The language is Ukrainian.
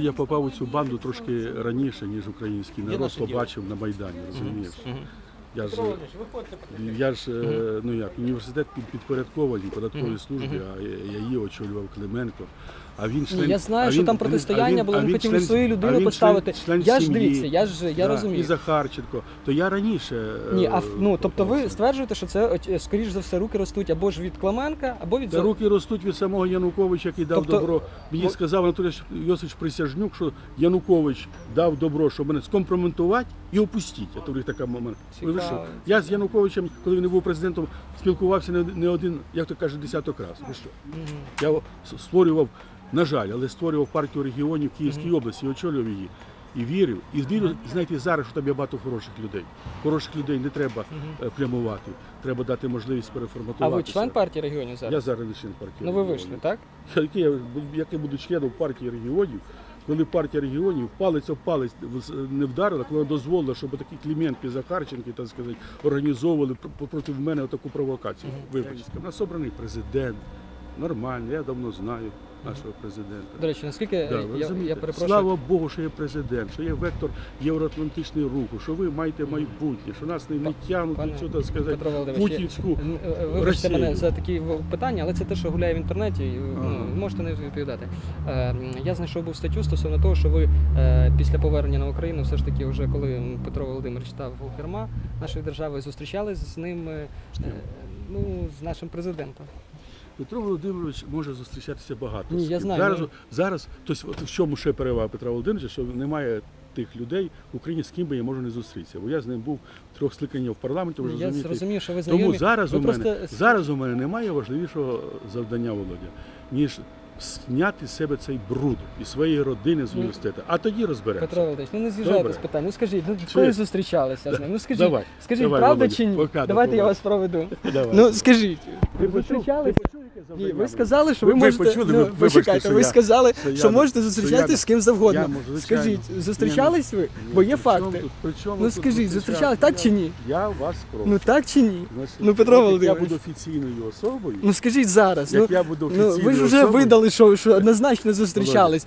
Я попав у цю банду трошки раніше, ніж український народ побачив на Майдані, розумієш? Я ж, я ж е, ну як, університет під- підпорядкований податковій службі, а я її очолював Клименко. А він член, Ні, я знаю, а що він- там протистояння а було, він а хотів свою людину він член- поставити. член Я ж дивіться, я ж я Да, розумію. І Захарченко. То я раніше. е, Ні, а ну тобто ви стверджуєте, що це е, скоріш за все руки ростуть або ж від Клименка, або від Та руки ростуть від самого Януковича, який дав Тобто- добро. Мені сказав Анатолій Йосифович Присяжнюк, що Янукович дав добро, щоб мене скомпроментувати і опустити. Я говорю, така момент. Що? Я з Януковичем, коли він був президентом, спілкувався не, один, як то каже, десяток разів. Ви що? Я створював, на жаль, але створював партію регіонів в Київській області, очолював її. І вірив. І вірю, знаєте, зараз, що там є багато хороших людей. Хороших людей не треба е, прямувати. Треба дати можливість А ви член партії регіонів зараз? Я зараз не член партії. Ну ви регіонів. вийшли, так? Який я, як я буду членом партії регіонів, коли партія регіонів палець об палець не вдарила, коли вона дозволила, щоб такі Кліменки, Захарченки, так сказати, організовували проти мене таку провокацію. Вибачте, у нас обраний президент, нормально, я давно знаю нашого президента. До речі, наскільки Да, я, я, перепрошую. Слава Богу, що є президент, що є вектор євроатлантичного руху, що ви маєте майбутнє, що нас не, не тягнуть пане так сказати, путінську. М, е, е, Вибачте мене за такі питання, але це те, що гуляє в інтернеті. і, Ага. Ну, можете не відповідати. Е, Я знайшов був статтю стосовно того, що ви після повернення на Україну, все ж таки, вже коли Петро Володимирович став у керма нашої держави, зустрічались з ним, ну, з нашим президентом. Петро Володимирович може зустрічатися багато. Ні, я знаю, Зараз, ну- зараз тобто, от в чому ще перевага Петра Володимировича, що немає тих людей в Україні, з ким би я можу не зустрітися. Бо я з ним був трьох скликання в парламенті, ви ж Я зрозумів, що ви знайомі. Тому зараз Ви у мене просто- зараз у мене немає важливішого завдання, Володя, ніж зняти з себе цей бруд і своєї родини з Ну, університету. А тоді розберемося. Петро Володимирович, ну не з'їжджайте з питань. Ну скажіть, ну коли зустрічалися з ним? Ну скажіть, Давай, скажіть, давай, правда Володя, чи ні? пока, Давайте до я вас проведу. Давай. Ну скажіть, ви почув? Ні, ви сказали, що ви, Ви можете. почули, ну, ви- що ви сказали, що що я- можете зустрічатися з ким завгодно. Можу. Скажіть, зустрічались ви? Бо є факти. Ну скажіть, зустрічались так чи ні? Я вас прошу. Ну так чи ні? Ну, Петро Володимирович. Я буду офіційною особою. Ну скажіть зараз. Як Ну, я буду ну ви ж вже видали, що, однозначно зустрічались.